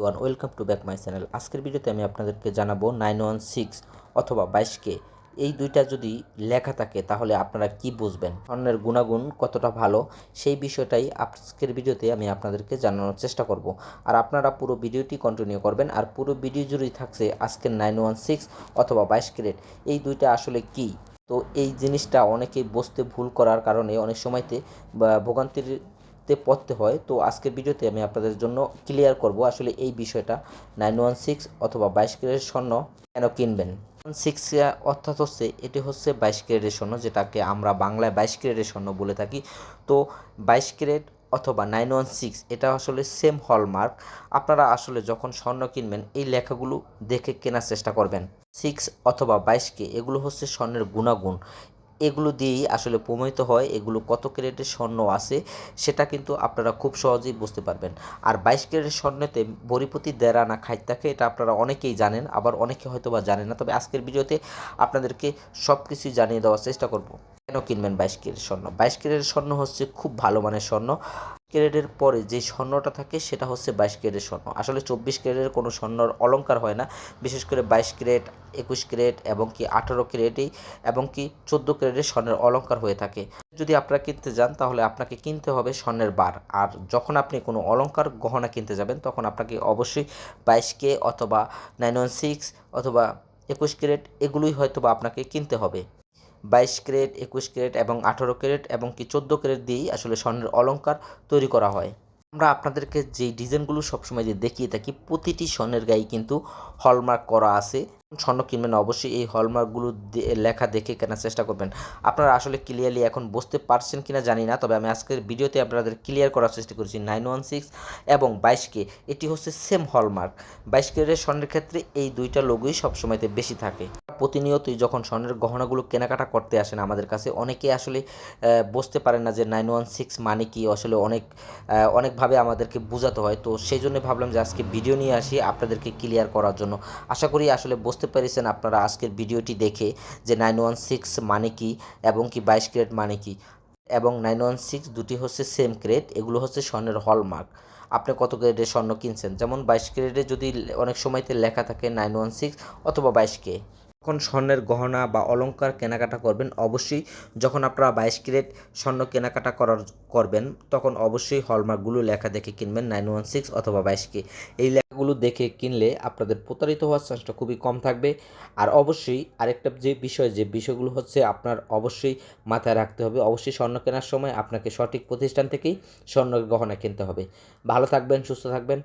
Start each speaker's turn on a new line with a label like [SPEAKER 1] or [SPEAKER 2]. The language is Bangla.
[SPEAKER 1] One welcome to back my channel. আজকের ভিডিওতে আমি আপনাদেরকে জানাব নাইন ওয়ান সিক্স অথবা বাইশকে এই দুইটা যদি লেখা থাকে, তাহলে আপনারা কি বুঝবেন? স্বর্ণের গুণাগুণ কতটা ভালো? সেই বিষয়টাই আজকের ভিডিওতে আমি আপনাদেরকে জানানোর চেষ্টা করব। আর আপনারা পুরো ভিডিওটি কন্টিনিউ করবেন। আর পুরো ভিডিও জুড়েই থাকছে আজকের নাইন ওয়ান সিক্স অথবা বাইশ ক্যারেট এই দুইটা আসলে কি? তো এই জিনিসটা অনেকেই বুঝতে ভুল করার কারণে অনেক সময়তে ভোগান্তির তে পড়তে হয়। তো আজকের ভিডিওতে আমি আপনাদের জন্য ক্লিয়ার করব আসলে এই বিষয়টা। নাইন ওয়ান সিক্স অথবা বাইশ ক্যারেটের স্বর্ণ কেন কিনবেন? সিক্স অর্থাৎ হচ্ছে, এটি হচ্ছে বাইশ ক্যারেটের স্বর্ণ, যেটাকে আমরা বাংলায় বাইশ ক্যারেটের স্বর্ণ বলে থাকি। তো বাইশ ক্যারেট অথবা নাইন ওয়ান সিক্স এটা আসলে সেম হলমার্ক আপনারা আসলে যখন স্বর্ণ কিনবেন, এই লেখাগুলো দেখে কেনার চেষ্টা করবেন। সিক্স অথবা বাইশকে এগুলো হচ্ছে স্বর্ণের গুণাগুণ। এগুলো দিয়েই আসলে প্রমাণিত হয় এগুলো কত ক্যারেটের স্বর্ণ আছে, সেটা কিন্তু আপনারা খুব সহজেই বুঝতে পারবেন। আর বাইশ ক্যারেটের স্বর্ণতে বরিপতি দেড় না খাইত থাকে এটা আপনারা অনেকেই জানেন, আবার অনেকে হয়তো বা জানেন না। তবে আজকের ভিডিওতে আপনাদেরকে সব কিছুই জানিয়ে দেওয়ার চেষ্টা করব। কেন কিনবেন বাইশ কেরের স্বর্ণ? বাইশ কেরের স্বর্ণ হচ্ছে খুব ভালো মানের স্বর্ণ। ক্যারেটের পরে যে স্বর্ণটা থাকে সেটা হচ্ছে বাইশ ক্যারেটের স্বর্ণ। আসলে চব্বিশ ক্যারেটের কোনো স্বর্ণর অলঙ্কার হয় না। বিশেষ করে বাইশ ক্যারেট, একুশ ক্যারেট এবং কি আঠারো ক্যারেটেই এবং কি চোদ্দ ক্যারেটের স্বর্ণের অলঙ্কার হয়ে থাকে। যদি আপনারা কিনতে যান তাহলে আপনাকে কিনতে হবে স্বর্ণের বার। আর যখন আপনি কোনো অলঙ্কার গহনা কিনতে যাবেন তখন আপনাকে অবশ্যই বাইশ কে অথবা নাইন ওয়ান সিক্স অথবা একুশ ক্যারেট এগুলোই হয়তো বা আপনাকে কিনতে হবে। বাইশ ক্যারেট, একুশ ক্যারেট এবং আঠারো ক্যারেট এবং কি চোদ্দ ক্যারেট দিয়েই আসলে স্বর্ণের অলঙ্কার তৈরি করা হয়। আমরা আপনাদেরকে যেই ডিজাইনগুলো সবসময় যে দেখিয়ে থাকি, প্রতিটি স্বর্ণের গায়ে কিন্তু হলমার্ক করা আছে। স্বর্ণ কিনবেন অবশ্যই এই হলমার্কগুলো লেখা দেখে কেনার চেষ্টা করবেন। আপনারা আসলে ক্লিয়ারলি এখন বুঝতে পারছেন কিনা জানি না, তবে আমি আজকের ভিডিওতে আপনাদের ক্লিয়ার করার চেষ্টা করেছি নাইন ওয়ান সিক্স এবং বাইশকে এটি হচ্ছে সেম হলমার্ক বাইশ কেরের স্বর্ণের ক্ষেত্রে এই দুইটা লোগোই সবসময়তে বেশি থাকে। প্রতিনিয়তই যখন স্বর্ণের গহনাগুলো কেনাকাটা করতে আসেন আমাদের কাছে, অনেকে আসলে বুঝতে পারেন না যে নাইন ওয়ান সিক্স মানে কি? আসলে অনেক অনেকভাবে আমাদেরকে বোঝাতে হয়। তো সেই জন্য ভাবলাম যে আজকে ভিডিও নিয়ে আসি আপনাদেরকে ক্লিয়ার করার জন্য। আশা করি আসলে বুঝতে পেরেছেন আপনারা আজকের ভিডিওটি দেখে যে নাইন ওয়ান সিক্স মানে কি এবং কি বাইশ ক্যারেট মানে কি? এবং নাইন ওয়ান সিক্স দুটি হচ্ছে সেম ক্রেড এগুলো হচ্ছে স্বর্ণের হলমার্ক আপনি কত গ্রেডের স্বর্ণ কিনছেন? যেমন বাইশ ক্যারেটে যদি অনেক সময়তে লেখা থাকে নাইন ওয়ান সিক্স অথবা বাইশ কে। যখন স্বর্ণের গহনা বা অলংকার কেনাকাটা করবেন, অবশ্যই যখন আপনারা বাইশ ক্যারেট স্বর্ণ কেনাকাটা করার, করবেন, তখন অবশ্যই হলমার্কগুলো লেখা দেখে কিনবেন, নাইন ওয়ান সিক্স অথবা বাইশকে এই লেখাগুলো দেখে কিনলে আপনাদের প্রতারিত হওয়ার চান্সটা খুবই কম থাকবে। আর অবশ্যই আরেকটা যে বিষয়, যে বিষয়গুলো হচ্ছে আপনার অবশ্যই মাথায় রাখতে হবে, অবশ্যই স্বর্ণ কেনার সময় আপনাকে সঠিক প্রতিষ্ঠান থেকেই স্বর্ণ গহনা কিনতে হবে। ভালো থাকবেন, সুস্থ থাকবেন।